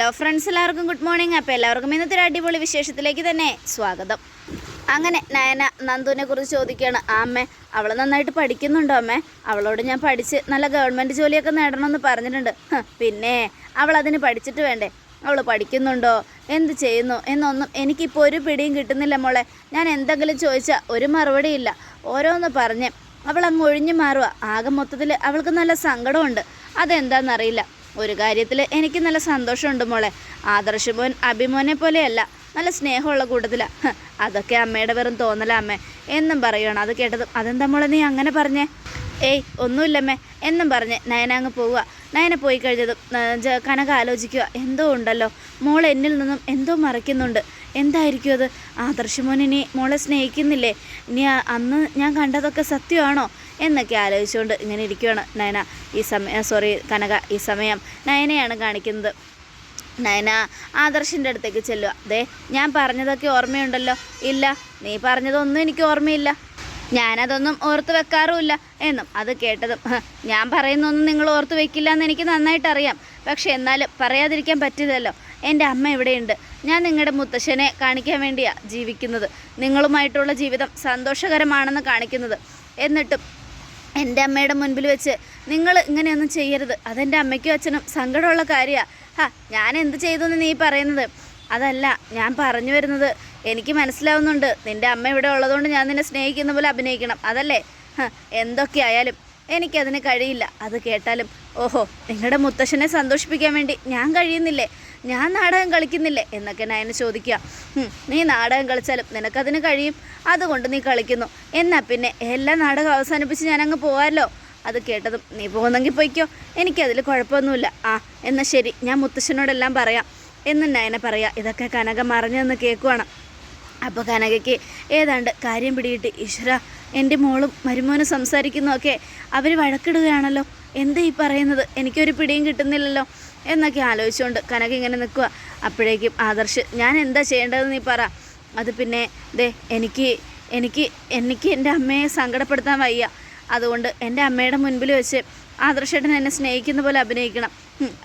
Hello friends എല്ലാവർക്കും good morning. അപ്പോൾ എല്ലാവർക്കും ഇന്നത്തെ ഒരു അടിപൊളി വിശേഷത്തിലേക്ക് തന്നെ സ്വാഗതം. അങ്ങനെ നയന നന്ദുവിനെ കുറിച്ച് ചോദിക്കുകയാണ്. ആ അമ്മേ അവൾ നന്നായിട്ട് പഠിക്കുന്നുണ്ടോ അമ്മേ? അവളോട് ഞാൻ പഠിച്ച് നല്ല ഗവൺമെന്റ് ജോലിയൊക്കെ നേടണമെന്ന് പറഞ്ഞിട്ടുണ്ട്. പിന്നെ അവൾ അതിന് പഠിച്ചിട്ട് വേണ്ടേ? അവൾ പഠിക്കുന്നുണ്ടോ? എന്ത് ചെയ്യുന്നു? എന്നൊന്നും എനിക്കിപ്പോൾ ഒരു പിടിയും കിട്ടുന്നില്ല മോളെ. ഞാൻ എന്തെങ്കിലും ചോദിച്ചാൽ ഒരു മറുപടിയില്ല ഓരോന്ന് പറഞ്ഞ് അവൾ അങ്ങ് ഒഴിഞ്ഞു മാറുക ആകെ മൊത്തത്തിൽ അവൾക്ക് നല്ല സങ്കടമുണ്ട്. അതെന്താണെന്നറിയില്ല ഒരു കാര്യത്തിൽ എനിക്ക് നല്ല സന്തോഷമുണ്ട് മോളെ. ആദർശ് മോൻ അഭിമോനെ പോലെയല്ല നല്ല സ്നേഹമുള്ള കൂട്ടത്തിലാണ് അതൊക്കെ അമ്മയുടെ വെറും തോന്നല അമ്മേ. എന്നും പറയുകയാണ് അത് കേട്ടത് അതെന്താ മോളെ നീ അങ്ങനെ പറഞ്ഞേ? ഏയ് ഒന്നുമില്ലമ്മേ എന്നും പറഞ്ഞ് നയന അങ്ങ് പോവുക. നയന പോയി കഴിഞ്ഞതും കനക ആലോചിക്കുക എന്തോ ഉണ്ടല്ലോ? മോൾ എന്നിൽ നിന്നും എന്തോ മറയ്ക്കുന്നുണ്ട്. എന്തായിരിക്കും അത്? ആദർശമോൻ ഇനി മോളെ സ്നേഹിക്കുന്നില്ലേ? ഇനി അന്ന് ഞാൻ കണ്ടതൊക്കെ സത്യമാണോ? എന്നൊക്കെ ആലോചിച്ചുകൊണ്ട് ഇങ്ങനെ ഇരിക്കുകയാണ് നയന. ഈ സമയം സോറി കനക ഈ സമയം നയനയാണ് കാണിക്കുന്നത്. നയന ആദർശിന്റെ അടുത്തേക്ക് ചെല്ലുക. ദേ ഞാൻ പറഞ്ഞതൊക്കെ ഓർമ്മയുണ്ടല്ലോ. ഇല്ല നീ പറഞ്ഞതൊന്നും എനിക്ക് ഓർമ്മയില്ല. ഞാനതൊന്നും ഓർത്ത് വെക്കാറുമില്ല എന്നും അത് കേട്ടതും. ഞാൻ പറയുന്നൊന്നും നിങ്ങൾ ഓർത്ത് വെക്കില്ല എന്ന് എനിക്ക് നന്നായിട്ടറിയാം. പക്ഷെ എന്നാലും പറയാതിരിക്കാൻ പറ്റില്ലല്ലോ. എന്റെ അമ്മ ഇവിടെയുണ്ട്. ഞാൻ നിങ്ങളുടെ മുത്തശ്ശനെ കാണിക്കാൻ വേണ്ടിയാണ് ജീവിക്കുന്നത്. നിങ്ങളുമായിട്ടുള്ള ജീവിതം സന്തോഷകരമാണെന്ന് കാണിക്കുന്നത്. എന്നിട്ടും എന്റെ അമ്മയുടെ മുൻപിൽ വെച്ച് നിങ്ങൾ ഇങ്ങനെയൊന്നും ചെയ്യരുത്. അതെന്റെ അമ്മയ്ക്കും അച്ഛനും സങ്കടമുള്ള കാര്യമാണ് ഹാ ഞാൻ എന്ത് ചെയ്തു എന്ന് നീ പറയുന്നത്? അതല്ല ഞാൻ പറഞ്ഞു വരുന്നത് എനിക്ക് മനസ്സിലാവുന്നുണ്ട്. നിന്റെ അമ്മ ഇവിടെ ഉള്ളതുകൊണ്ട് ഞാൻ നിന്നെ സ്നേഹിക്കുന്ന പോലെ അഭിനയിക്കണം. അതല്ലേ? എന്തൊക്കെയായാലും എനിക്കതിന് കഴിയില്ല. അത് കേട്ടാലും ഓഹോ നിങ്ങളുടെ മുത്തശ്ശനെ സന്തോഷിപ്പിക്കാൻ വേണ്ടി ഞാൻ കഴിയുന്നില്ലേ? ഞാൻ നാടകം കളിക്കുന്നില്ലേ? എന്നൊക്കെ നയന ചോദിക്കുക. നീ നാടകം കളിച്ചാലും നിനക്കതിന് കഴിയും. അതുകൊണ്ട് നീ കളിക്കുന്നു. എന്നാൽ പിന്നെ എല്ലാ നാടകം അവസാനിപ്പിച്ച് ഞാനങ്ങ് പോകാമല്ലോ അത് കേട്ടതും നീ പോകുന്നെങ്കിൽ പോയിക്കോ. എനിക്കതിൽ കുഴപ്പമൊന്നുമില്ല. ആ എന്നാൽ ശരി. ഞാൻ മുത്തശ്ശനോടെല്ലാം പറയാം. എന്ന് നയനെ പറയാം. ഇതൊക്കെ കനകം മറിഞ്ഞെന്ന് കേൾക്കുവാണ്. അപ്പോൾ കനകയ്ക്ക് ഏതാണ്ട് കാര്യം പിടിയിട്ട് ഈശ്വര എന്റെ മോളും മരുമോനും സംസാരിക്കുന്നതൊക്കെ അവർ വഴക്കിടുകയാണല്ലോ. എന്താ ഈ പറയുന്നത്? എനിക്കൊരു പിടിയും കിട്ടുന്നില്ലല്ലോ. എന്നൊക്കെ ആലോചിച്ചുകൊണ്ട് കനക ഇങ്ങനെ നിൽക്കുക അപ്പോഴേക്കും ആദർശ് ഞാൻ എന്താ ചെയ്യേണ്ടതെന്ന് നീ പറ. അത് പിന്നെ ദേ എനിക്ക് എനിക്ക് എനിക്ക് എന്റെ അമ്മയെ സങ്കടപ്പെടുത്താൻ വയ്യ. അതുകൊണ്ട് എന്റെ അമ്മയുടെ മുൻപിൽ വെച്ച് ആദർശേട്ടൻ എന്നെ സ്നേഹിക്കുന്ന പോലെ അഭിനയിക്കണം.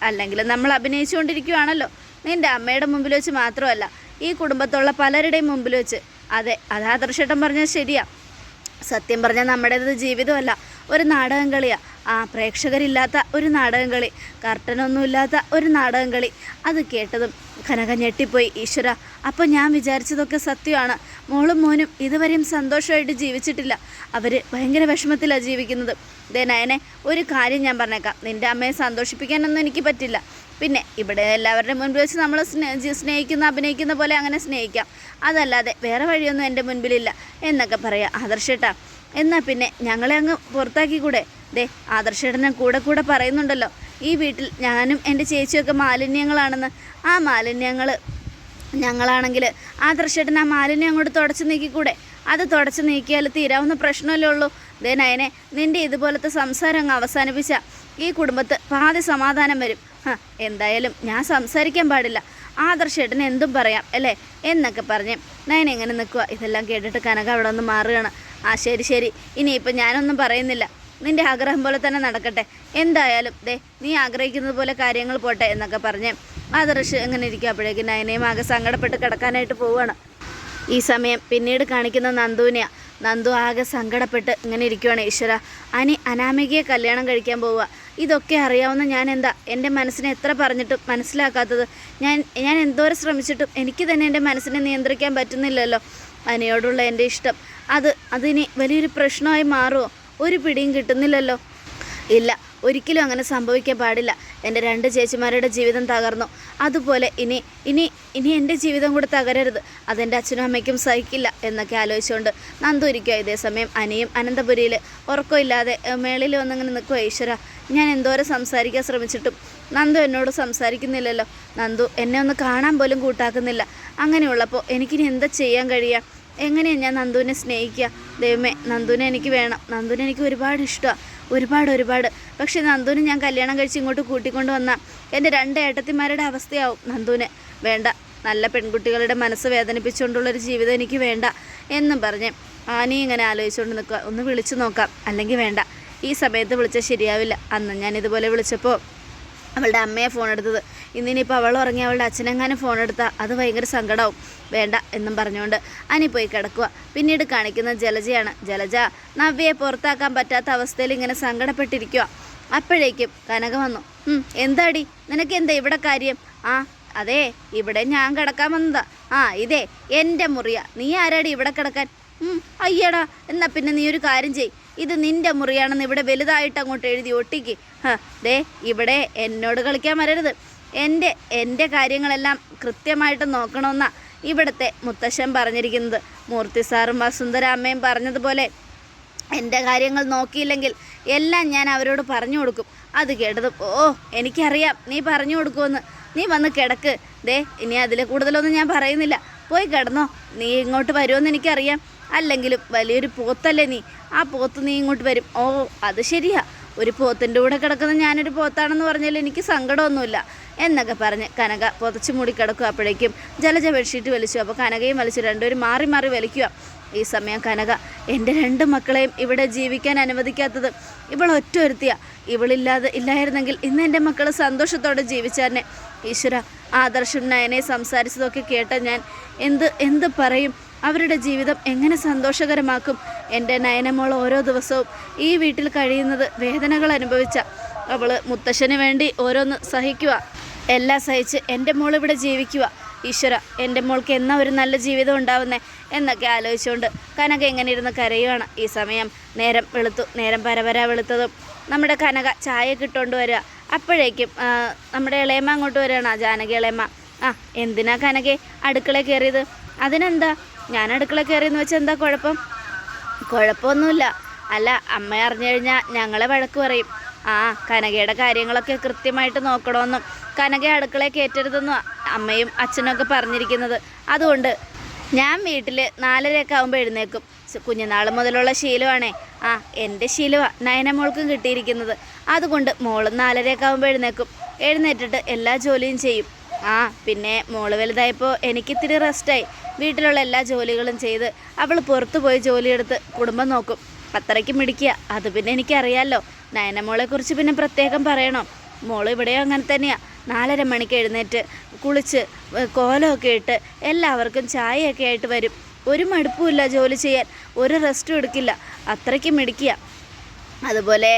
അല്ലെങ്കിൽ നമ്മൾ അഭിനയിച്ചുകൊണ്ടിരിക്കുകയാണല്ലോ നിന്റെ അമ്മയുടെ മുമ്പിൽ വെച്ച് മാത്രമല്ല ഈ കുടുംബത്തുള്ള പലരുടെയും മുമ്പിൽ വെച്ച്. അതെ അത് ആദർശേട്ടൻ പറഞ്ഞാൽ ശരിയാ. സത്യം പറഞ്ഞാൽ നമ്മുടേത് ജീവിതമല്ല ഒരു നാടകം കളിയാ. ആ പ്രേക്ഷകരില്ലാത്ത ഒരു നാടകം കളി കർട്ടനൊന്നുമില്ലാത്ത ഒരു നാടകം കളി. അത് കേട്ടതും കനക ഞെട്ടിപ്പോയി ഈശ്വര. അപ്പോൾ ഞാൻ വിചാരിച്ചതൊക്കെ സത്യമാണ്. മോളും മോനും ഇതുവരെയും സന്തോഷമായിട്ട് ജീവിച്ചിട്ടില്ല. അവർ ഭയങ്കര വിഷമത്തിലാണ് ജീവിക്കുന്നത്. ദേ നയനെ ഒരു കാര്യം ഞാൻ പറഞ്ഞേക്കാം. നിന്റെ അമ്മയെ സന്തോഷിപ്പിക്കാനൊന്നും എനിക്ക് പറ്റില്ല. പിന്നെ ഇവിടെ എല്ലാവരുടെയും മുൻപിൽ വെച്ച് നമ്മൾ സ്നേ സ്നേഹിക്കുന്ന അഭിനയിക്കുന്ന പോലെ അങ്ങനെ സ്നേഹിക്കാം. അതല്ലാതെ വേറെ വഴിയൊന്നും എന്റെ മുൻപിലില്ല എന്നൊക്കെ പറയാം. ആദർശേട്ടാ എന്നാൽ പിന്നെ ഞങ്ങളെ അങ്ങ് പുറത്താക്കിക്കൂടെ? ദേ ആദർശേട്ടനെ കൂടെ കൂടെ പറയുന്നുണ്ടല്ലോ. ഈ വീട്ടിൽ ഞാനും എന്റെ ചേച്ചിയൊക്കെ മാലിന്യങ്ങളാണെന്ന്. ആ മാലിന്യങ്ങൾ ഞങ്ങളാണെങ്കിൽ ആദർശേട്ടൻ ആ മാലിന്യം അങ്ങോട്ട് തുടച്ച് നീക്കിക്കൂടെ? അത് തുടച്ച് നീക്കിയാൽ തീരാവുന്ന പ്രശ്നമല്ലേ ഉള്ളൂ. ദേ നയനെ നിന്റെ ഇതുപോലത്തെ സംസാരം അങ്ങ് അവസാനിപ്പിച്ച ഈ കുടുംബത്ത് പാതി സമാധാനം വരും. എന്തായാലും ഞാൻ സംസാരിക്കാൻ പാടില്ല. ആദർശേട്ടന് എന്തും പറയാം അല്ലേ? എന്നൊക്കെ പറഞ്ഞ് നയൻ എങ്ങനെ നിൽക്കുക ഇതെല്ലാം കേട്ടിട്ട് കനക അവിടെ ഒന്ന് മാറുകയാണ്. ആ ശരി ശരി. ഇനിയിപ്പോൾ ഞാനൊന്നും പറയുന്നില്ല. നിന്റെ ആഗ്രഹം പോലെ തന്നെ നടക്കട്ടെ. എന്തായാലും ദേ നീ ആഗ്രഹിക്കുന്നത് പോലെ കാര്യങ്ങൾ പോട്ടെ എന്നൊക്കെ പറഞ്ഞ് ആദർശ് എങ്ങനെ ഇരിക്കും അപ്പോഴേക്കും നയനയും ആകെ സങ്കടപ്പെട്ട് കിടക്കാനായിട്ട് പോവുകയാണ്. ഈ സമയം പിന്നീട് കാണിക്കുന്ന നന്ദുവിനെയാ. നന്ദു ആകെ സങ്കടപ്പെട്ട് ഇങ്ങനെ ഇരിക്കുവാണ് ഈശ്വര. അനി അനാമികയെ കല്യാണം കഴിക്കാൻ പോവുക. ഇതൊക്കെ അറിയാവുന്ന ഞാൻ എന്താ? എന്റെ മനസ്സിനെ എത്ര പറഞ്ഞിട്ടും മനസ്സിലാക്കാത്തത്. ഞാൻ ഞാൻ എന്തോരം ശ്രമിച്ചിട്ടും എനിക്ക് തന്നെ എന്റെ മനസ്സിനെ നിയന്ത്രിക്കാൻ പറ്റുന്നില്ലല്ലോ. അനിയോടുള്ള എന്റെ ഇഷ്ടം. അത് അതിനി വലിയൊരു പ്രശ്നമായി മാറുമോ? ഒരു പിടിയും കിട്ടുന്നില്ലല്ലോ. ഇല്ല ഒരിക്കലും അങ്ങനെ സംഭവിക്കാൻ പാടില്ല. എന്റെ രണ്ട് ചേച്ചിമാരുടെ ജീവിതം തകർന്നു. അതുപോലെ ഇനി ഇനി ഇനി എന്റെ ജീവിതം കൂടെ തകരരുത്. അതെന്റെ അച്ഛനും അമ്മയ്ക്കും സഹിക്കില്ല എന്നൊക്കെ ആലോചിച്ചുകൊണ്ട് നന്ദു ഇരിക്കുക ഇതേ സമയം. അനിയും അനന്തപുരിയിൽ ഉറക്കമില്ലാതെ മേളിൽ വന്നിങ്ങനെ നിൽക്കുക ഈശ്വര ഞാൻ എന്തോരം സംസാരിക്കാൻ ശ്രമിച്ചിട്ടും നന്ദു എന്നോട് സംസാരിക്കുന്നില്ലല്ലോ. നന്ദു എന്നെ ഒന്ന് കാണാൻ പോലും കൂട്ടാക്കുന്നില്ല. അങ്ങനെയുള്ളപ്പോൾ എനിക്കിനി എന്താ ചെയ്യാൻ കഴിയുക എങ്ങനെയാണ് ഞാൻ നന്ദുവിനെ സ്നേഹിക്കുക? ദൈവമേ നന്ദുവിനെ എനിക്ക് വേണം. നന്ദുവിനെ എനിക്ക് ഒരുപാട് ഇഷ്ടമാണ് ഒരുപാട് ഒരുപാട്. പക്ഷേ നന്ദുവിന് ഞാൻ കല്യാണം കഴിച്ച് ഇങ്ങോട്ട് കൂട്ടിക്കൊണ്ട് വന്നാൽ എന്റെ രണ്ട് ഏട്ടത്തിമാരുടെ അവസ്ഥയാവും നന്ദുവിന്. വേണ്ട നല്ല പെൺകുട്ടികളുടെ മനസ്സ് വേദനിപ്പിച്ചുകൊണ്ടുള്ളൊരു ജീവിതം എനിക്ക് വേണ്ട എന്നും പറഞ്ഞ് ആനയും ഇങ്ങനെ ആലോചിച്ചുകൊണ്ട് നിൽക്കുക. ഒന്ന് വിളിച്ചു നോക്കാം. അല്ലെങ്കിൽ വേണ്ട. ഈ സമയത്ത് വിളിച്ചാൽ ശരിയാവില്ല. അന്ന് ഞാൻ ഇതുപോലെ വിളിച്ചപ്പോൾ അവളുടെ അമ്മയെ ഫോൺ എടുത്തത് ഇന്നിനിപ്പോൾ അവൾ ഉറങ്ങി അവളുടെ അച്ഛനെങ്ങാനും ഫോൺ എടുത്താൽ അത് ഭയങ്കര സങ്കടവും. വേണ്ട എന്നും പറഞ്ഞുകൊണ്ട് അനി പോയി കിടക്കുക പിന്നീട് കാണിക്കുന്ന ജലജയാണ്. ജലജ നവ്യയെ പുറത്താക്കാൻ പറ്റാത്ത അവസ്ഥയിൽ ഇങ്ങനെ സങ്കടപ്പെട്ടിരിക്കുക അപ്പോഴേക്കും കനക വന്നു. എന്താടി? നിനക്ക് എന്താ ഇവിടെ കാര്യം? ആ അതെ ഇവിടെ ഞാൻ കിടക്കാൻ വന്നതാ. ആ ഇതേ എന്റെ മുറിയ. നീ ആരാടി ഇവിടെ കിടക്കാൻ? അയ്യടാ എന്നാ പിന്നെ നീ ഒരു കാര്യം ചെയ് ഇത് നിന്റെ മുറിയാണെന്ന് ഇവിടെ വലുതായിട്ട് അങ്ങോട്ട് എഴുതി ഒട്ടിക്ക്. ദേ ഇവിടെ എന്നോട് കളിക്കാൻ വരരുത്. എന്റെ എന്റെ കാര്യങ്ങളെല്ലാം കൃത്യമായിട്ട് നോക്കണമെന്നാ ഇവിടുത്തെ മുത്തശ്ശൻ പറഞ്ഞിരിക്കുന്നത്. മൂർത്തി സാറും വസുന്ധര അമ്മയും പറഞ്ഞതുപോലെ എന്റെ കാര്യങ്ങൾ നോക്കിയില്ലെങ്കിൽ എല്ലാം ഞാൻ അവരോട് പറഞ്ഞു കൊടുക്കും. അത് കേട്ടത് ഓ എനിക്കറിയാം നീ പറഞ്ഞു കൊടുക്കുമെന്ന്. നീ വന്ന് കിടക്ക്. ദേ ഇനി അതിൽ കൂടുതലൊന്നും ഞാൻ പറയുന്നില്ല. പോയി കിടന്നോ. നീ ഇങ്ങോട്ട് വരുമെന്ന് എനിക്കറിയാം. അല്ലെങ്കിലും വലിയൊരു പോത്തല്ലേ നീ. ആ പോത്ത് നീ ഇങ്ങോട്ട് വരും. ഓ അത് ശരിയാ. ഒരു പോത്തിന്റെ കൂടെ കിടക്കുന്ന ഞാനൊരു പോത്താണെന്ന് പറഞ്ഞാൽ എനിക്ക് സങ്കടമൊന്നുമില്ല. എന്നൊക്കെ പറഞ്ഞ് കനക പൊതച്ചു മൂടി കിടക്കുക അപ്പോഴേക്കും ജലജ ബെഡ്ഷീറ്റ് വലിച്ചു. അപ്പോൾ കനകയും വലിച്ചു. രണ്ടുപേരും മാറി മാറി വലിക്കുക. ഈ സമയം കനക എന്റെ രണ്ട് മക്കളെയും ഇവിടെ ജീവിക്കാൻ അനുവദിക്കാത്തത് ഇവൾ ഒറ്റ ഒരുത്തിയ ഇവളില്ലാതെ ഇല്ലായിരുന്നെങ്കിൽ ഇന്ന് എന്റെ മക്കൾ സന്തോഷത്തോടെ ജീവിച്ചാന്നെ ഈശ്വര ആദർശും നയനെ സംസാരിച്ചതൊക്കെ കേട്ട ഞാൻ എന്ത് എന്ത് പറയും? അവരുടെ ജീവിതം എങ്ങനെ സന്തോഷകരമാക്കും? എന്റെ നയനമോൾ ഓരോ ദിവസവും ഈ വീട്ടിൽ കഴിയുന്നത് വേദനകൾ അനുഭവിച്ച അവൾ മുത്തശ്ശന് വേണ്ടി ഓരോന്ന് സഹിക്കുക. എല്ലാം സഹിച്ച് എന്റെ മോൾ ഇവിടെ ജീവിക്കുക ഈശ്വര എന്റെ മോൾക്ക് എന്നാ ഒരു നല്ല ജീവിതം ഉണ്ടാവുന്നേ എന്നൊക്കെ ആലോചിച്ചുകൊണ്ട് കനക എങ്ങനെ ഇരുന്ന് കരയുവാണ്. ഈ സമയം നേരം വെളുത്തു നേരം പരപര വെളുത്തതും നമ്മുടെ കനക ചായ കിട്ടുകൊണ്ട് വരിക. അപ്പോഴേക്കും നമ്മുടെ ഇളയമ്മ അങ്ങോട്ട് വരികയാണ്. ആ ജാനകി ഇളയമ്മ ആ എന്തിനാ കനകെ അടുക്കള കയറിയത്? അതിനെന്താ? ഞാൻ അടുക്കള കയറിയെന്ന് വെച്ചാൽ എന്താ കുഴപ്പം? കുഴപ്പമൊന്നുമില്ല. അല്ല അമ്മ അറിഞ്ഞു കഴിഞ്ഞാൽ ഞങ്ങളെ വഴക്ക് പറയും. ആ കനകയുടെ കാര്യങ്ങളൊക്കെ കൃത്യമായിട്ട് നോക്കണമെന്നും കനക അടുക്കളയെ കയറ്റരുതെന്നും അമ്മയും അച്ഛനൊക്കെ പറഞ്ഞിരിക്കുന്നത്. അതുകൊണ്ട് ഞാൻ വീട്ടിൽ നാലരയൊക്കെ ആകുമ്പോൾ എഴുന്നേക്കും കുഞ്ഞുനാൾ മുതലുള്ള ശീലമാണേ. ആ എന്റെ ശീലമാണ് നയനമോൾക്കും കിട്ടിയിരിക്കുന്നത്. അതുകൊണ്ട് മോളും നാലരയൊക്കെ ആകുമ്പോൾ എഴുന്നേക്കും എഴുന്നേറ്റിട്ട് എല്ലാ ജോലിയും ചെയ്യും. ആ പിന്നെ മോൾ വലുതായപ്പോൾ എനിക്കിത്തിരി റെസ്റ്റായി വീട്ടിലുള്ള എല്ലാ ജോലികളും ചെയ്ത് അവൾ പുറത്തു പോയി ജോലിയെടുത്ത് കുടുംബം നോക്കും. അത്രയ്ക്ക് മിടിക്കുക. അത് പിന്നെ എനിക്കറിയാമല്ലോ നയനമോളെ കുറിച്ച് പിന്നെ പ്രത്യേകം പറയണം. മോൾ ഇവിടെയും അങ്ങനെ തന്നെയാ. നാലര മണിക്ക് എഴുന്നേറ്റ് കുളിച്ച് കോലമൊക്കെ ഇട്ട് എല്ലാവർക്കും ചായയൊക്കെ ആയിട്ട് വരും. ഒരു മടുപ്പുമില്ല ജോലി ചെയ്യാൻ. ഒരു റെസ്റ്റും എടുക്കില്ല. അത്രയ്ക്ക് മിടിക്കുക അതുപോലെ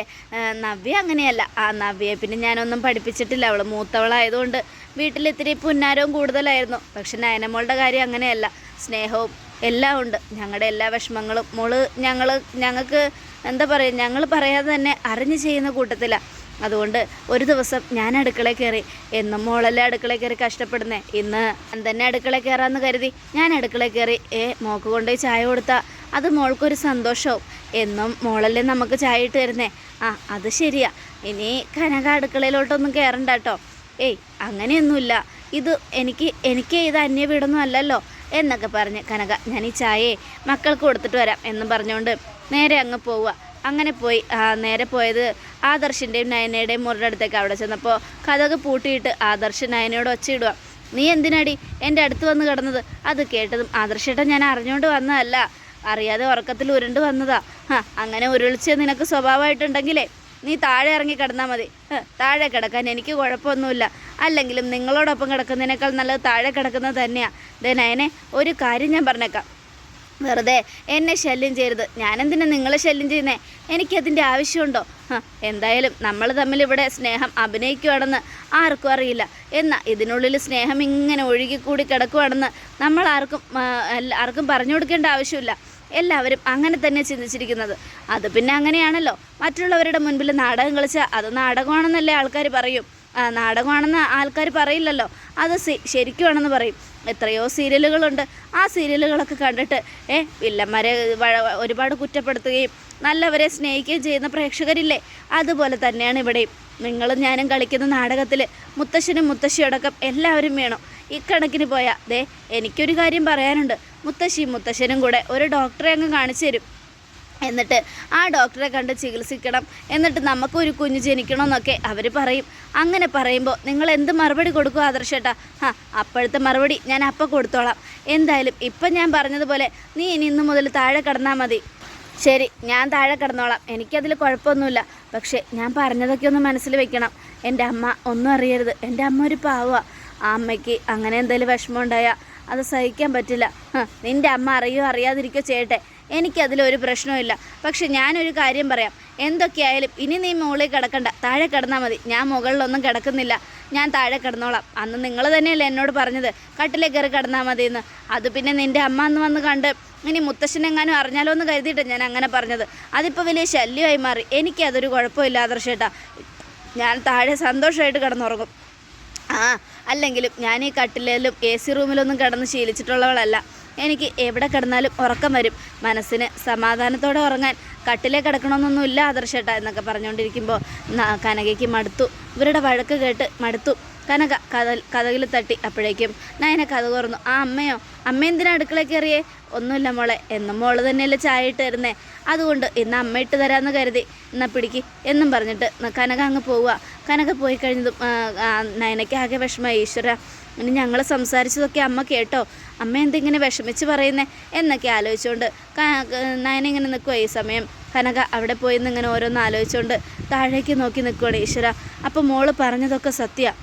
നവ്യ അങ്ങനെയല്ല. ആ നവ്യയെ പിന്നെ ഞാനൊന്നും പഠിപ്പിച്ചിട്ടില്ല. അവൾ മൂത്തവളായതുകൊണ്ട് വീട്ടിൽ ഇത്തിരി പുന്നാരവും കൂടുതലായിരുന്നു. പക്ഷെ നയനമോളുടെ കാര്യം അങ്ങനെയല്ല. സ്നേഹവും എല്ലാം ഉണ്ട്. ഞങ്ങളുടെ എല്ലാ വിഷമങ്ങളും. മോൾ ഞങ്ങൾ ഞങ്ങൾക്ക് എന്താ പറയുക ഞങ്ങൾ പറയാതെ തന്നെ അറിഞ്ഞ് ചെയ്യുന്ന കൂട്ടത്തിലാണ് അതുകൊണ്ട് ഒരു ദിവസം ഞാൻ അടുക്കളയിൽ കയറി എന്നും മോളല്ലേ അടുക്കളയിൽ കയറി കഷ്ടപ്പെടുന്നേ? ഇന്ന് തന്നെ അടുക്കളയിൽ കയറാമെന്ന് കരുതി. ഞാൻ അടുക്കളയിൽ കയറി ഏ മോക്ക് കൊണ്ടുപോയി ചായ കൊടുത്താൽ അത് മോൾക്കൊരു സന്തോഷവും. എന്നും മോളല്ലേ നമുക്ക് ചായ ഇട്ട് തരുന്നേ? ആ അത് ശരിയാ. ഇനി കനക അടുക്കളയിലോട്ടൊന്നും കയറണ്ട കേട്ടോ. ഏയ് അങ്ങനെയൊന്നുമില്ല. ഇത് എനിക്ക് എനിക്ക് ഇത് അന്യ വീടൊന്നും അല്ലല്ലോ. എന്നൊക്കെ പറഞ്ഞ് കനക ഞാൻ ഈ ചായയെ മക്കൾക്ക് കൊടുത്തിട്ട് വരാം എന്നും പറഞ്ഞുകൊണ്ട് നേരെ അങ്ങ് പോവുക. അങ്ങനെ പോയി നേരെ പോയത് ആദർശിന്റെയും നയനയുടെയും മുറിയുടെ അടുത്തേക്ക് അവിടെ ചെന്നപ്പോൾ കഥക് പൂട്ടിയിട്ട് ആദർശ് നയനയോട് ഒച്ചയിടുക. നീ എന്തിനാടി എന്റെ അടുത്ത് വന്ന് കിടന്നത്? അത് കേട്ടതും ആദർശേട്ടൻ ഞാൻ അറിഞ്ഞുകൊണ്ട് വന്നതല്ല. അറിയാതെ ഉറക്കത്തിൽ ഉരുണ്ട് വന്നതാ. ആ അങ്ങനെ ഉരുളിച്ച് നിനക്ക് സ്വഭാവമായിട്ടുണ്ടെങ്കിലേ നീ താഴെ ഇറങ്ങി കിടന്നാൽ മതി. താഴെ കിടക്കാൻ എനിക്ക് കുഴപ്പമൊന്നുമില്ല. അല്ലെങ്കിലും നിങ്ങളോടൊപ്പം കിടക്കുന്നതിനേക്കാൾ നല്ലത് താഴെ കിടക്കുന്നത് തന്നെയാണ് ദേ നയനെ ഒരു കാര്യം ഞാൻ പറഞ്ഞേക്കാം. വെറുതെ എന്നെ ശല്യം ചെയ്യരുത്. ഞാനെന്തിനാ നിങ്ങളെ ശല്യം ചെയ്യുന്നേ? എനിക്കതിന്റെ ആവശ്യമുണ്ടോ? എന്തായാലും നമ്മൾ തമ്മിൽ ഇവിടെ സ്നേഹം അഭിനയിക്കുവാണെന്ന് ആർക്കും അറിയില്ല. എന്നാൽ ഇതിനുള്ളിൽ സ്നേഹം ഇങ്ങനെ ഒഴുകിക്കൂടി കിടക്കുവാണെന്ന് നമ്മൾ ആർക്കും ആർക്കും പറഞ്ഞു കൊടുക്കേണ്ട ആവശ്യമില്ല. എല്ലാവരും അങ്ങനെ തന്നെ ചിന്തിച്ചിരിക്കുന്നത്. അത് പിന്നെ അങ്ങനെയാണല്ലോ. മറ്റുള്ളവരുടെ മുൻപിൽ നാടകം കളിച്ചാൽ അത് നാടകമാണെന്നല്ലേ ആൾക്കാർ പറയും. നാടകമാണെന്ന് ആൾക്കാർ പറയില്ലല്ലോ. അത് ശരിക്കുവാണെന്ന് പറയും. എത്രയോ സീരിയലുകളുണ്ട്. ആ സീരിയലുകളൊക്കെ കണ്ടിട്ട് ഏ വില്ലന്മാരെ ഒരുപാട് കുറ്റപ്പെടുത്തുകയും നല്ലവരെ സ്നേഹിക്കുകയും ചെയ്യുന്ന പ്രേക്ഷകരില്ലേ? അതുപോലെ തന്നെയാണ് ഇവിടെയും. നിങ്ങളും ഞാനും കളിക്കുന്ന നാടകത്തിൽ മുത്തശ്ശനും മുത്തശ്ശിയോടൊപ്പം എല്ലാവരും വേണം. ഇക്കണക്കിന് പോയാൽ ദേ എനിക്കൊരു കാര്യം പറയാനുണ്ട്. മുത്തശ്ശിയും മുത്തശ്ശനും കൂടെ ഒരു ഡോക്ടറെ അങ്ങ് കാണിച്ചു തരും. എന്നിട്ട് ആ ഡോക്ടറെ കണ്ട് ചികിത്സിക്കണം. എന്നിട്ട് നമുക്കൊരു കുഞ്ഞ് ജനിക്കണമെന്നൊക്കെ അവർ പറയും. അങ്ങനെ പറയുമ്പോൾ നിങ്ങൾ എന്ത് മറുപടി കൊടുക്കും ആദർശേട്ടാ ആ അപ്പോഴത്തെ മറുപടി ഞാൻ അപ്പം കൊടുത്തോളാം. എന്തായാലും ഇപ്പം ഞാൻ പറഞ്ഞതുപോലെ നീ ഇനി ഇന്ന് മുതൽ താഴെ കിടന്നാൽ മതി. ശരി ഞാൻ താഴെ കിടന്നോളാം. എനിക്കതിൽ കുഴപ്പമൊന്നുമില്ല. പക്ഷേ ഞാൻ പറഞ്ഞതൊക്കെ ഒന്ന് മനസ്സിൽ വെക്കണം. എന്റെ അമ്മ ഒന്നും അറിയരുത്. എന്റെ അമ്മ ഒരു പാവുക ആ അമ്മയ്ക്ക് അങ്ങനെ എന്തെങ്കിലും വിഷമം ഉണ്ടായാൽ അത് സഹിക്കാൻ പറ്റില്ല. നിന്റെ അമ്മ അറിയോ? അറിയാതിരിക്കോ ചെയ്യട്ടെ എനിക്കതിലൊരു പ്രശ്നവുമില്ല പക്ഷെ ഞാനൊരു കാര്യം പറയാം. എന്തൊക്കെയായാലും ഇനി നീ മുകളിൽ കിടക്കണ്ട. താഴെ കിടന്നാൽ മതി. ഞാൻ മുകളിലൊന്നും കിടക്കുന്നില്ല. ഞാൻ താഴെ കിടന്നോളാം. അന്ന് നിങ്ങൾ തന്നെയല്ലേ എന്നോട് പറഞ്ഞത്. കട്ടിലേ കയറി കിടന്നാൽ മതി എന്ന് അത് പിന്നെ നിന്റെ അമ്മ അന്ന് വന്ന് കണ്ട് ഇനി മുത്തശ്ശനെങ്ങാനും അറിഞ്ഞാലോ എന്ന് കരുതിയിട്ട് ഞാൻ അങ്ങനെ പറഞ്ഞത്. അതിപ്പോൾ വലിയ ശല്യമായി മാറി. എനിക്കതൊരു കുഴപ്പമില്ല ആദർശേട്ടാ ഞാൻ താഴെ സന്തോഷമായിട്ട് കിടന്നുറങ്ങും. ആ അല്ലെങ്കിലും ഞാൻ ഈ കട്ടിലേലും എ സി റൂമിലൊന്നും കിടന്ന് ശീലിച്ചിട്ടുള്ളവളല്ല. എനിക്ക് എവിടെ കിടന്നാലും ഉറക്കം വരും. മനസ്സിന് സമാധാനത്തോടെ ഉറങ്ങാൻ കട്ടിലേ കിടക്കണമെന്നൊന്നും ഇല്ല ആദർശേട്ട എന്നൊക്കെ പറഞ്ഞുകൊണ്ടിരിക്കുമ്പോൾ കനകയ്ക്ക് മടുത്തു. ഇവരുടെ വഴക്ക് കേട്ട് മടുത്തു. കനക കഥ കഥകിൽ തട്ടി അപ്പോഴേക്കും നയന കഥ തുറന്നു. ആ അമ്മയോ അമ്മ എന്തിനാ അടുക്കളയ്ക്ക് കയറിയേ? ഒന്നുമില്ല മോളെ എന്നും മോൾ തന്നെയല്ലേ ചായ ഇട്ട് തരുന്നേ. അതുകൊണ്ട് ഇന്ന് അമ്മ ഇട്ട് തരാമെന്ന് കരുതി. എന്നാൽ പിടിക്ക് എന്നും പറഞ്ഞിട്ട് കനക അങ്ങ് പോവുക. കനക പോയി കഴിഞ്ഞതും നയനയ്ക്ക് ആകെ വിഷമമായി. ഈശ്വര ഇനി ഞങ്ങൾ സംസാരിച്ചതൊക്കെ അമ്മ കേട്ടോ? അമ്മ എന്തിങ്ങനെ വിഷമിച്ച് പറയുന്നേ? എന്നൊക്കെ ആലോചിച്ചുകൊണ്ട് നയന ഇങ്ങനെ നിൽക്കുക ഈ സമയം. കനക അവിടെ പോയി നിന്ന് ഇങ്ങനെ ഓരോന്ന് ആലോചിച്ചുകൊണ്ട് താഴേക്ക് നോക്കി നിൽക്കുകയാണ് ഈശ്വര. അപ്പോൾ മോൾ പറഞ്ഞതൊക്കെ സത്യ.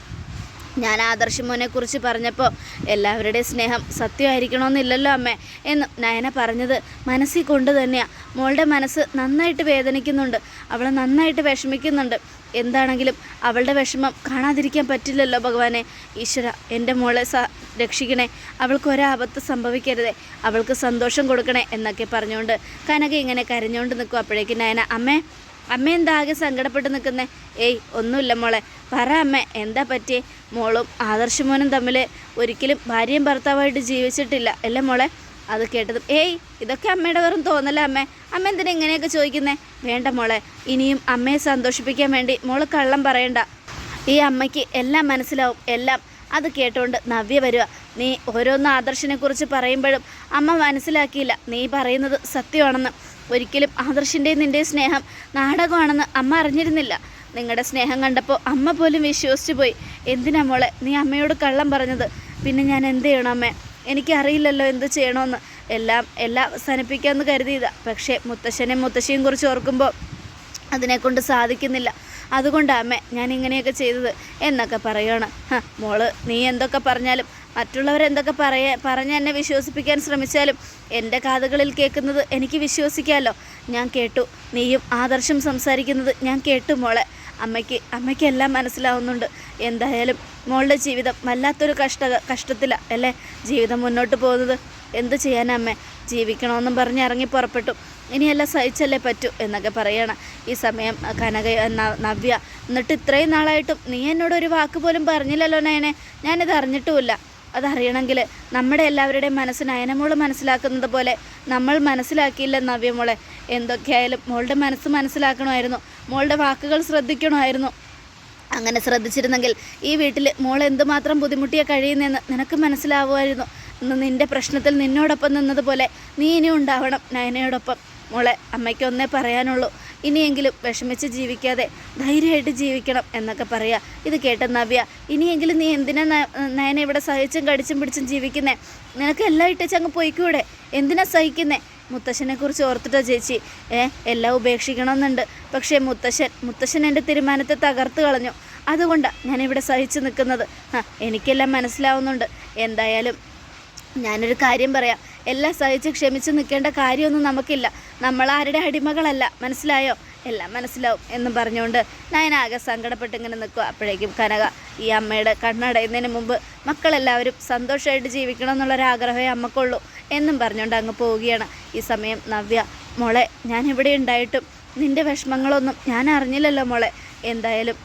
ഞാൻ ആദർശ് മോനെ കുറിച്ച് പറഞ്ഞപ്പോൾ എല്ലാവരുടെയും സ്നേഹം സത്യമായിരിക്കണമെന്നില്ലല്ലോ അമ്മേ എന്ന് നയന പറഞ്ഞത് മനസ്സിൽ കൊണ്ട് തന്നെയാണ് മോളുടെ മനസ്സ് നന്നായിട്ട് വേദനിക്കുന്നുണ്ട്. അവൾ നന്നായിട്ട് വിഷമിക്കുന്നുണ്ട്. എന്താണെങ്കിലും അവളുടെ വിഷമം കാണാതിരിക്കാൻ പറ്റില്ലല്ലോ ഭഗവാനെ. ഈശ്വര എന്റെ മോളെ സ രക്ഷിക്കണേ. അവൾക്ക് ഒരാപത്ത് സംഭവിക്കരുതേ. അവൾക്ക് സന്തോഷം കൊടുക്കണേ എന്നൊക്കെ പറഞ്ഞുകൊണ്ട് കനക ഇങ്ങനെ കരഞ്ഞുകൊണ്ട് നിൽക്കും അപ്പോഴേക്കും നയന അമ്മേ അമ്മ എന്താ ആകെ സങ്കടപ്പെട്ട് നിൽക്കുന്നേ ഏയ് ഒന്നുമില്ല മോളെ. പറ അമ്മ എന്താ പറ്റിയേ? മോളും ആദർശമോനും തമ്മിൽ ഒരിക്കലും ഭാര്യയും ഭർത്താവായിട്ട് ജീവിച്ചിട്ടില്ല. അല്ലേ മോളെ? അത് കേട്ടതും. ഏയ് ഇതൊക്കെ അമ്മയുടെ വെറും തോന്നല അമ്മ. അമ്മ എന്തിനാ ഇങ്ങനെയൊക്കെ ചോദിക്കുന്നേ? വേണ്ട മോളെ. ഇനിയും അമ്മയെ സന്തോഷിപ്പിക്കാൻ വേണ്ടി മോൾ കള്ളം പറയണ്ട. ഈ അമ്മയ്ക്ക് എല്ലാം മനസ്സിലാവും. എല്ലാം അത് കേട്ടുകൊണ്ട് നവ്യ വരിക. നീ ഓരോന്ന് ആദർശിനെക്കുറിച്ച് പറയുമ്പോഴും അമ്മ മനസ്സിലാക്കിയില്ല. നീ പറയുന്നത് സത്യമാണെന്ന്. ഒരിക്കലും ആദർശിന്റെയും നിന്റെയും സ്നേഹം നാടകമാണെന്ന് അമ്മ അറിഞ്ഞിരുന്നില്ല. നിങ്ങളുടെ സ്നേഹം കണ്ടപ്പോൾ അമ്മ പോലും വിശ്വസിച്ചു പോയി. എന്തിനാ മോളെ? നീ അമ്മയോട് കള്ളം പറഞ്ഞത്. പിന്നെ ഞാൻ എന്ത് ചെയ്യണം അമ്മേ? എനിക്കറിയില്ലല്ലോ എന്ത് ചെയ്യണമെന്ന് എല്ലാം എല്ലാം അവസാനിപ്പിക്കാമെന്ന് കരുതിയതാണ് പക്ഷേ മുത്തശ്ശനെയും മുത്തശ്ശിയും കുറിച്ച് ഓർക്കുമ്പോൾ അതിനെക്കൊണ്ട് സാധിക്കുന്നില്ല. അതുകൊണ്ടാണ് അമ്മേ ഞാൻ ഇങ്ങനെയൊക്കെ ചെയ്തത് എന്നൊക്കെ പറയുകയാണ് മോൾ നീ എന്തൊക്കെ പറഞ്ഞാലും മറ്റുള്ളവരെന്തൊക്കെ പറയ പറഞ്ഞ് എന്നെ വിശ്വസിപ്പിക്കാൻ ശ്രമിച്ചാലും എന്റെ കാതുകളിൽ കേൾക്കുന്നത് എനിക്ക് വിശ്വസിക്കാമല്ലോ ഞാൻ കേട്ടു നീയും ആദർശം സംസാരിക്കുന്നത് ഞാൻ കേട്ടു മോളെ. അമ്മയ്ക്ക് അമ്മയ്ക്കെല്ലാം മനസ്സിലാവുന്നുണ്ട്. എന്തായാലും മോളുടെ ജീവിതം വല്ലാത്തൊരു കഷ്ട കഷ്ടത്തിലാണ് അല്ലേ? ജീവിതം മുന്നോട്ട് പോകുന്നത്. എന്ത് ചെയ്യാനമ്മേ ജീവിക്കണമെന്നും പറഞ്ഞ് ഇറങ്ങി പുറപ്പെട്ടു. ഇനിയെല്ലാം സഹിച്ചല്ലേ പറ്റൂ എന്നൊക്കെ പറയണം. ഈ സമയം കനക നവ്യ. എന്നിട്ട് ഇത്രയും നാളായിട്ടും നീ എന്നോട് ഒരു വാക്ക് പോലും പറഞ്ഞില്ലല്ലോ നയനെ. ഞാനിത് അറിഞ്ഞിട്ടുമില്ല. അതറിയണമെങ്കിൽ നമ്മുടെ എല്ലാവരുടെയും മനസ്സ് നയനമോൾ മനസ്സിലാക്കുന്നത് പോലെ നമ്മൾ മനസ്സിലാക്കിയില്ല നവ്യമോളെ എന്തൊക്കെയായാലും മോളുടെ മനസ്സ് മനസ്സിലാക്കണമായിരുന്നു. മോളുടെ വാക്കുകൾ ശ്രദ്ധിക്കണമായിരുന്നു. അങ്ങനെ ശ്രദ്ധിച്ചിരുന്നെങ്കിൽ ഈ വീട്ടിൽ മോൾ എന്തുമാത്രം ബുദ്ധിമുട്ടിയാ കഴിയുന്നതെന്ന് നിനക്ക് മനസ്സിലാവുമായിരുന്നു. നിന്റെ പ്രശ്നത്തിൽ നിന്നോടൊപ്പം നിന്നതുപോലെ നീ ഇനി ഉണ്ടാവണം നയനയോടൊപ്പം. മോളെ അമ്മയ്ക്ക് ഒന്നേ പറയാനുള്ളൂ. ഇനിയെങ്കിലും വിഷമിച്ച് ജീവിക്കാതെ ധൈര്യമായിട്ട് ജീവിക്കണം എന്നൊക്കെ പറയുക ഇത് കേട്ട നവ്യ ഇനിയെങ്കിലും നീ എന്തിനാ നയനെ ഇവിടെ സഹിച്ചും കടിച്ചും പിടിച്ചും ജീവിക്കുന്നേ? നിനക്ക് എല്ലാം ഇട്ടേച്ച് അങ്ങ് പോയിക്കൂടെ? എന്തിനാ സഹിക്കുന്നേ? മുത്തശ്ശനെ കുറിച്ച് ഓർത്തിട്ടാ ചേച്ചി. ഏ എല്ലാം ഉപേക്ഷിക്കണമെന്നുണ്ട്. പക്ഷേ മുത്തശ്ശൻ മുത്തശ്ശൻ എന്റെ തീരുമാനത്തെ തകർത്ത് കളഞ്ഞു. അതുകൊണ്ടാണ് ഞാനിവിടെ സഹിച്ചു നിൽക്കുന്നത്. എനിക്കെല്ലാം മനസ്സിലാവുന്നുണ്ട്. എന്തായാലും ഞാനൊരു കാര്യം പറയാം. എല്ലാം സഹിച്ച് ക്ഷമിച്ച് നിൽക്കേണ്ട കാര്യമൊന്നും നമുക്കില്ല. നമ്മൾ ആരുടെ അടിമകളല്ല. മനസ്സിലായോ? എല്ലാം മനസ്സിലാവും എന്നും പറഞ്ഞുകൊണ്ട് നയനാകെ സങ്കടപ്പെട്ട് ഇങ്ങനെ നിൽക്കുക. അപ്പോഴേക്കും കനക ഈ അമ്മയുടെ കണ്ണടയുന്നതിന് മുമ്പ് മക്കളെല്ലാവരും സന്തോഷമായിട്ട് ജീവിക്കണം എന്നുള്ളൊരാഗ്രഹമേ അമ്മക്കുള്ളൂ എന്നും പറഞ്ഞുകൊണ്ട് അങ്ങ് പോവുകയാണ്. ഈ സമയം നവ്യ മോളെ ഞാൻ ഇവിടെ ഉണ്ടായിട്ടും നിന്റെ വിഷമങ്ങളൊന്നും ഞാൻ അറിഞ്ഞില്ലല്ലോ മോളെ. എന്തായാലും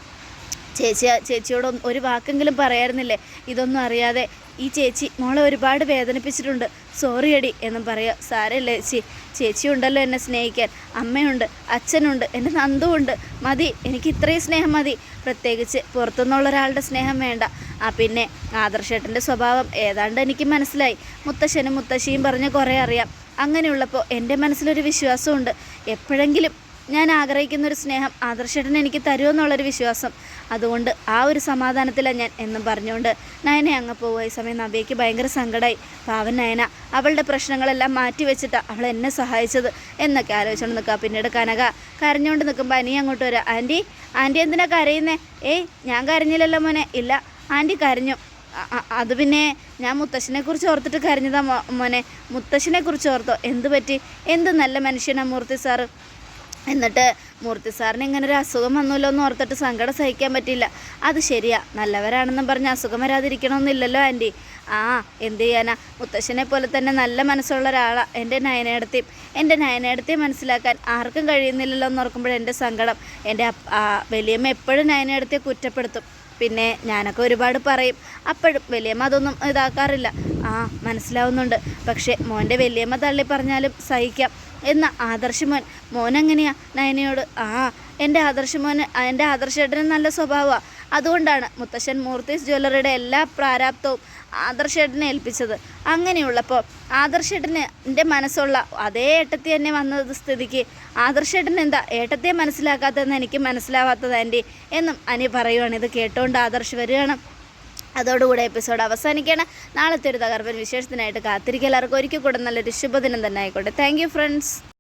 ചേച്ചി ചേച്ചിയോട് ഒരു വാക്കെങ്കിലും പറയായിരുന്നില്ലേ? ഇതൊന്നും അറിയാതെ ഈ ചേച്ചി മോളെ ഒരുപാട് വേദനിപ്പിച്ചിട്ടുണ്ട്. സോറി അടി എന്നും പറയുക. സാരല്ലേ ചേച്ചി. ചേച്ചി ഉണ്ടല്ലോ എന്നെ സ്നേഹിക്കാൻ. അമ്മയുണ്ട് അച്ഛനുണ്ട് എന്റെ നന്ദുമുണ്ട് മതി എനിക്ക് ഇത്രയും സ്നേഹം മതി. പ്രത്യേകിച്ച് പുറത്തുനിന്നുള്ള ഒരാളുടെ സ്നേഹം വേണ്ട. ആ പിന്നെ ആദർശേട്ടന്റെ സ്വഭാവം ഏതാണ്ട് എനിക്ക് മനസ്സിലായി. മുത്തശ്ശനും മുത്തശ്ശിയും പറഞ്ഞ് കുറേ അറിയാം. അങ്ങനെയുള്ളപ്പോൾ എന്റെ മനസ്സിലൊരു വിശ്വാസമുണ്ട്. എപ്പോഴെങ്കിലും ഞാൻ ആഗ്രഹിക്കുന്ന ഒരു സ്നേഹം ആദർശേട്ടൻ എനിക്ക് തരുമെന്നുള്ളൊരു വിശ്വാസം. അതുകൊണ്ട് ആ ഒരു സമാധാനത്തിലാണ് ഞാൻ എന്നും പറഞ്ഞുകൊണ്ട് നയന അങ്ങ് പോവുക. ഈ സമയം നവ്യയ്ക്ക് ഭയങ്കര സങ്കടമായി പാവൻ നയന അവളുടെ പ്രശ്നങ്ങളെല്ലാം മാറ്റി വെച്ചിട്ടാണ് അവൾ എന്നെ സഹായിച്ചത് എന്നൊക്കെ ആലോചിച്ചുകൊണ്ട് നിൽക്കുക പിന്നീട് കനക കരഞ്ഞുകൊണ്ട് നിൽക്കുമ്പോൾ അനി അങ്ങോട്ട് വരിക ആന്റി ആന്റി എന്തിനാ കരയുന്നേ? ഏയ് ഞാൻ കരഞ്ഞില്ലല്ലോ മോനെ. ഇല്ല. ആന്റി കരഞ്ഞു. അത് പിന്നെ ഞാൻ മുത്തശ്ശനെ കുറിച്ച് ഓർത്തിട്ട് കരഞ്ഞതാ മോനെ. മുത്തശ്ശനെ കുറിച്ച് ഓർത്തോ? എന്ത് പറ്റി? എന്ത് നല്ല മനുഷ്യനാ മൂർത്തി സാറ്? എന്നിട്ട് മൂർത്തി സാറിന് ഇങ്ങനെ ഒരു അസുഖം വന്നല്ലോ എന്ന് ഓർത്തിട്ട് സങ്കടം സഹിക്കാൻ പറ്റില്ല. അത് ശരിയാ. നല്ലവരാണെന്നും പറഞ്ഞ് അസുഖം വരാതിരിക്കണമെന്നില്ലല്ലോ ആന്റി ആ എന്ത് ചെയ്യാനാ? മുത്തശ്ശനെ പോലെ തന്നെ നല്ല മനസ്സുള്ള ഒരാളാണ് എന്റെ നയനേടത്തെയും. എന്റെ നയനേടത്തെയും മനസ്സിലാക്കാൻ ആർക്കും കഴിയുന്നില്ലല്ലോ എന്ന് ഓർക്കുമ്പോൾ എന്റെ സങ്കടം. എന്റെ വലിയമ്മ എപ്പോഴും നയനേടത്തെ കുറ്റപ്പെടുത്തും. പിന്നെ ഞാനൊക്കെ ഒരുപാട് പറയും. അപ്പോഴും വലിയമ്മ അതൊന്നും ഇതാക്കാറില്ല. ആ മനസ്സിലാവുന്നുണ്ട്. പക്ഷേ മോന്റെ വലിയമ്മ തള്ളി പറഞ്ഞാലും സഹിക്കാം. എന്ന ആദർശമോൻ. മോനെങ്ങനെയാ? നയനയോട് ആ എന്റെ ആദർശമോന് എന്റെ ആദർശേട്ടന് നല്ല സ്വഭാവമാണ് അതുകൊണ്ടാണ് മുത്തശ്ശൻ മൂർത്തീസ് ജ്വല്ലറിയുടെ എല്ലാ പ്രാരാബ്ദവും ആദർശേട്ടനെ ഏൽപ്പിച്ചത്. അങ്ങനെയുള്ളപ്പോൾ ആദർശേട്ടന് എന്റെ മനസ്സുള്ള അതേ ഏട്ടത്തി തന്നെ വന്നത് സ്ഥിതിക്ക്. ആദർശേട്ടൻ എന്താ ഏട്ടത്തെ മനസ്സിലാക്കാത്തതെന്ന് എനിക്ക് മനസ്സിലാവാത്തത് ആന്റി എന്നും അനി പറയുവാണ്. ഇത് കേട്ടുകൊണ്ട് ആദർശ് വരികയാണ്. അതോടുകൂടെ എപ്പിസോഡ് അവസാനിക്കുകയാണ്. നാളത്തെ ഒരു തകർപ്പൻ വിശേഷത്തിനായിട്ട് കാത്തിരിക്കുക. എല്ലാവർക്കും ഒരിക്കൽ കൂടെ നല്ലൊരു ശുഭദിനം തന്നെ ആയിക്കോട്ടെ. Thank friends